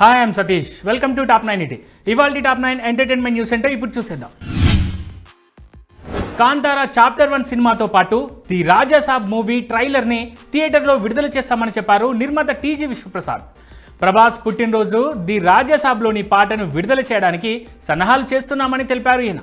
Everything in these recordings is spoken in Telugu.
Hi I'm Satish welcome to top nine ET ఇవాళ టాప్ నైన్ ఎంటర్టైన్మెంట్ న్యూస్ అంటే ఇప్పుడు చూసేద్దాం. కాంతారా చాప్టర్ వన్ సినిమాతో పాటు ది రాజాసాబ్ మూవీ ట్రైలర్ని థియేటర్లో విడుదల చేస్తామని చెప్పారు నిర్మాత టీజీ విశ్వప్రసాద్. ప్రభాస్ పుట్టినరోజు ది రాజాసాబ్లోని పాటను విడుదల చేయడానికి సన్నాహాలు చేస్తున్నామని తెలిపారు ఈయన.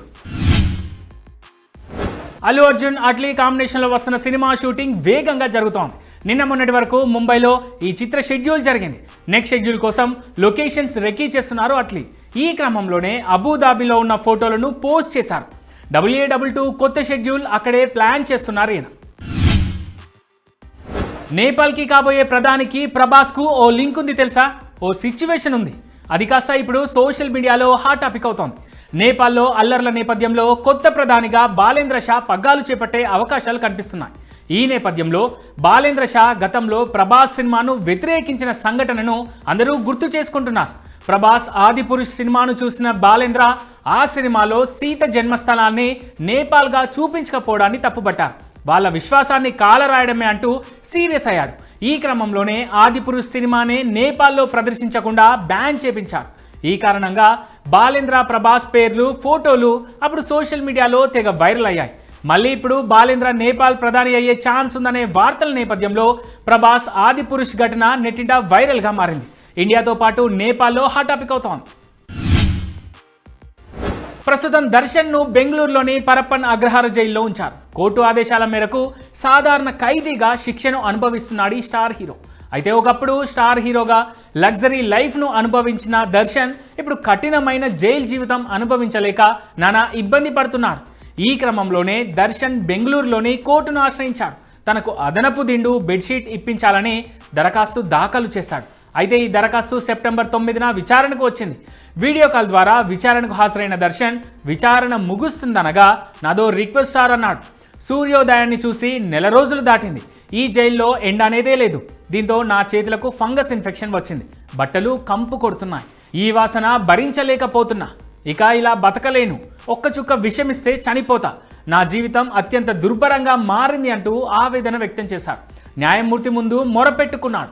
అల్లు అర్జున్ అట్లీ కాంబినేషన్లో వస్తున్న సినిమా షూటింగ్ వేగంగా జరుగుతోంది. నిన్న మొన్నటి వరకు ముంబైలో ఈ చిత్ర షెడ్యూల్ జరిగింది. నెక్స్ట్ షెడ్యూల్ కోసం లొకేషన్స్ రెక్కీ చేస్తున్నారు అట్లీ. ఈ క్రమంలోనే అబుదాబిలో ఉన్న ఫోటోలను పోస్ట్ చేశారు. డబ్ల్యూఏ డబుల్ టూ కొత్త షెడ్యూల్ అక్కడే ప్లాన్ చేస్తున్నారు ఈయన. నేపాల్కి కాబోయే ప్రధానికి ప్రభాస్కు ఓ లింక్ ఉంది తెలుసా? ఓ సిచ్యువేషన్ ఉంది. అది కాస్త ఇప్పుడు సోషల్ మీడియాలో హాట్ టాపిక్ అవుతోంది. నేపాల్లో అల్లర్ల నేపథ్యంలో కొత్త ప్రధానిగా బాలేంద్ర షా పగ్గాలు చేపట్టే అవకాశాలు కనిపిస్తున్నాయి. ఈ నేపథ్యంలో బాలేంద్ర షా గతంలో ప్రభాస్ సినిమాను వ్యతిరేకించిన సంఘటనను అందరూ గుర్తు చేసుకుంటున్నారు. ప్రభాస్ ఆదిపురుష్ సినిమాను చూసిన బాలేంద్ర ఆ సినిమాలో సీత జన్మస్థలాన్ని నేపాల్గా చూపించకపోవడాన్ని తప్పుబట్టారు వాళ్ళ విశ్వాసాన్ని కాలరాయడమే అంటూ సీరియస్ అయ్యాడు ఈ క్రమంలోనే ఆదిపురుష్ సినిమానే నేపాల్లో ప్రదర్శించకుండా బ్యాన్ చేపించారు. ఈ కారణంగా బాలేంద్ర ప్రభాస్ పేర్లు ఫోటోలు అప్పుడు సోషల్ మీడియాలో తెగ వైరల్ అయ్యాయి. మళ్ళీ ఇప్పుడు బాలేంద్ర నేపాల్ ప్రధాని అయ్యే ఛాన్స్ ఉందనే వార్తల నేపథ్యంలో ప్రభాస్ ఆదిపురుష్ ఘటన నెట్టింట వైరల్గా మారింది. ఇండియాతో పాటు నేపాల్లో హాట్ టాపిక్ అవుతోంది. ప్రస్తుతం దర్శన్ను బెంగళూరులోని పరప్పన్ అగ్రహార జైల్లో ఉంచారు. కోర్టు ఆదేశాల మేరకు సాధారణ ఖైదీగా శిక్షను అనుభవిస్తున్నాడు ఈ స్టార్ హీరో. అయితే ఒకప్పుడు స్టార్ హీరోగా లగ్జరీ లైఫ్ను అనుభవించిన దర్శన్ ఇప్పుడు కఠినమైన జైలు జీవితం అనుభవించలేక నానా ఇబ్బంది పడుతున్నాడు. ఈ క్రమంలోనే దర్శన్ బెంగళూరులోని కోర్టును ఆశ్రయించాడు. తనకు అదనపు దిండు బెడ్షీట్ ఇప్పించాలని దరఖాస్తు దాఖలు చేశాడు. అయితే ఈ దరఖాస్తు సెప్టెంబర్ తొమ్మిదిన విచారణకు వచ్చింది. వీడియో కాల్ ద్వారా విచారణకు హాజరైన దర్శన్ విచారణ ముగుస్తుందనగా నాదో రిక్వెస్ట్ సార్ అన్నాడు. సూర్యోదయాన్ని చూసి నెల రోజులు దాటింది. ఈ జైల్లో ఎండ అనేదే లేదు. దీంతో నా చేతులకు ఫంగస్ ఇన్ఫెక్షన్ వచ్చింది. బట్టలు కంపు కొడుతున్నాయి. ఈ వాసన భరించలేకపోతున్నా. ఇక ఇలా బతకలేను. ఒక్క చుక్క విషం ఇస్తే చనిపోతా. నా జీవితం అత్యంత దుర్భరంగా మారింది అంటూ ఆవేదన వ్యక్తం చేశారు. న్యాయమూర్తి ముందు మొరపెట్టుకున్నాడు.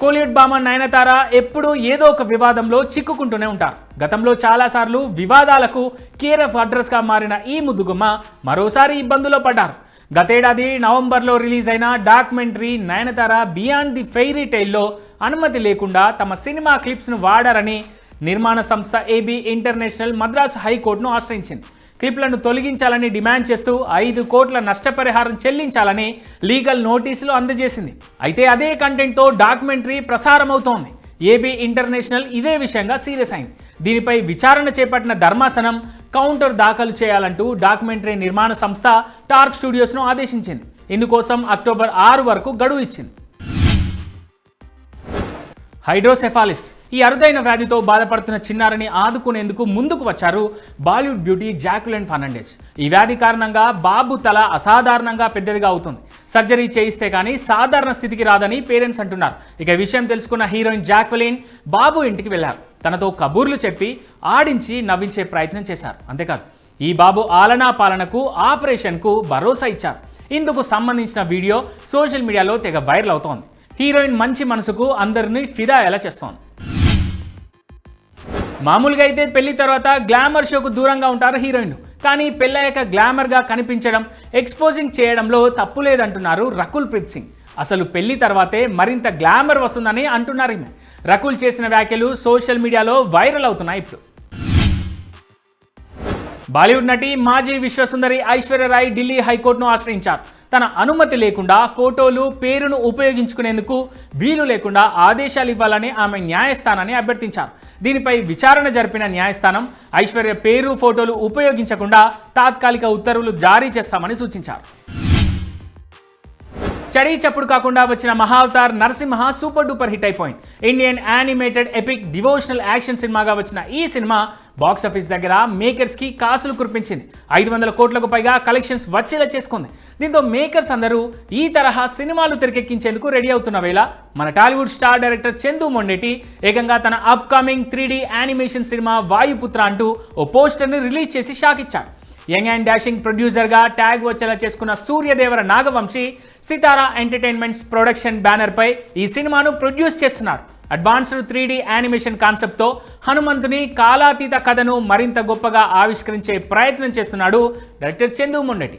కోలియట్ బామ నయనతార ఎప్పుడూ ఏదో ఒక వివాదంలో చిక్కుకుంటూనే ఉంటారు. గతంలో చాలాసార్లు వివాదాలకు కేర్ ఆఫ్ అడ్రస్గా మారిన ఈ ముద్దుగుమ్మ మరోసారి ఇబ్బందులో పడ్డారు. గతేడాది నవంబర్లో రిలీజ్ అయిన documentary Nayanthara beyond the fairy టైల్లో అనుమతి లేకుండా తమ సినిమా క్లిప్స్ను వాడారని నిర్మాణ సంస్థ ఏబీ ఇంటర్నేషనల్ మద్రాస్ హైకోర్టును ఆశ్రయించింది. క్లిప్లను తొలగించాలని డిమాండ్ చేస్తూ ఐదు కోట్ల నష్టపరిహారం చెల్లించాలని లీగల్ నోటీసులు అందజేసింది. అయితే అదే కంటెంట్తో డాక్యుమెంటరీ ప్రసారమవుతోంది. ఏబీ ఇంటర్నేషనల్ ఇదే విషయంగా సీరియస్ అయింది. దీనిపై విచారణ చేపట్టిన ధర్మాసనం కౌంటర్ దాఖలు చేయాలంటూ డాక్యుమెంటరీ నిర్మాణ సంస్థ టార్క్ స్టూడియోస్ను ఆదేశించింది. ఇందుకోసం అక్టోబర్ ఆరు వరకు గడువు ఇచ్చింది. హైడ్రోసెఫాలిస్. ఈ అరుదైన వ్యాధితో బాధపడుతున్న చిన్నారిని ఆదుకునేందుకు ముందుకు వచ్చారు బాలీవుడ్ బ్యూటీ జాక్యులెన్ ఫర్నాండెస్. ఈ వ్యాధి కారణంగా బాబు తల అసాధారణంగా పెద్దదిగా అవుతుంది. సర్జరీ చేయిస్తే కానీ సాధారణ స్థితికి రాదని పేరెంట్స్ అంటున్నారు. ఇక విషయం తెలుసుకున్న హీరోయిన్ జాక్వెలిన్ బాబు ఇంటికి వెళ్ళారు తనతో కబూర్లు చెప్పి ఆడించి నవ్వించే ప్రయత్నం చేశారు. అంతేకాదు ఈ బాబు ఆలనా పాలనకు ఆపరేషన్కు భరోసా ఇచ్చారు. ఇందుకు సంబంధించిన వీడియో సోషల్ మీడియాలో తెగ వైరల్ అవుతోంది. హీరోయిన్ మంచి మనసుకు అందరినీ ఫిదా ఎలా చేస్తోంది మామూలుగా అయితే పెళ్ళి తర్వాత గ్లామర్ షోకు దూరంగా ఉంటారు హీరోయిన్లు. కానీ పెళ్ళయ్యాక గ్లామర్గా కనిపించడం ఎక్స్పోజింగ్ చేయడంలో తప్పు లేదంటున్నారు రకుల్ ప్రీత్ సింగ్. అసలు పెళ్ళి తర్వాతే మరింత గ్లామర్ వస్తుందని అంటున్నారు ఈమె. రకుల్ చేసిన వ్యాఖ్యలు సోషల్ మీడియాలో వైరల్ అవుతున్నాయి ఇప్పుడు. బాలీవుడ్ నటి మాజీ విశ్వసుందరి ఐశ్వర్యరాయ్ ఢిల్లీ హైకోర్టును ఆశ్రయించారు. తన అనుమతి లేకుండా ఫోటోలు పేరును ఉపయోగించుకునేందుకు వీలు లేకుండా ఆదేశాలు ఇవ్వాలని ఆమె న్యాయస్థానాన్ని అభ్యర్థించారు. దీనిపై విచారణ జరిపిన న్యాయస్థానం ఐశ్వర్య పేరు ఫోటోలు ఉపయోగించకుండా తాత్కాలిక ఉత్తర్వులు జారీ చేస్తామని సూచించారు. చడీ చప్పుడు కాకుండా వచ్చిన Mahavatar Narasimha super duper hit అయిపోయింది. Indian animated epic devotional action సినిమాగా వచ్చిన ఈ సినిమా బాక్స్ ఆఫీస్ దగ్గర మేకర్స్కి కాసులు కురిపించింది. ఐదు వందల కోట్లకు పైగా కలెక్షన్స్ వచ్చేలా చేసుకుంది. దీంతో మేకర్స్ అందరూ ఈ తరహా సినిమాలు తెరకెక్కించేందుకు రెడీ అవుతున్న వేళ మన టాలీవుడ్ స్టార్ డైరెక్టర్ చందు మొండేటి ఏకంగా తన upcoming three animation cinema Vayuputra అంటూ ఓ పోస్టర్ని రిలీజ్ చేసి షాక్ ఇచ్చారు యంగ్ అండ్ డాషింగ్ ప్రొడ్యూసర్గా ట్యాగ్ వచ్చేలా చేసుకున్న సూర్యదేవర నాగవంశీ సితారా ఎంటర్టైన్మెంట్స్ ప్రొడక్షన్ బ్యానర్పై ఈ సినిమాను ప్రొడ్యూస్ చేస్తున్నారు అడ్వాన్స్డ్ త్రీ డి యానిమేషన్ కాన్సెప్ట్తో హనుమంతుని కాలాతీత కథను మరింత గొప్పగా ఆవిష్కరించే ప్రయత్నం చేస్తున్నాడు డైరెక్టర్ చందు మొన్నటి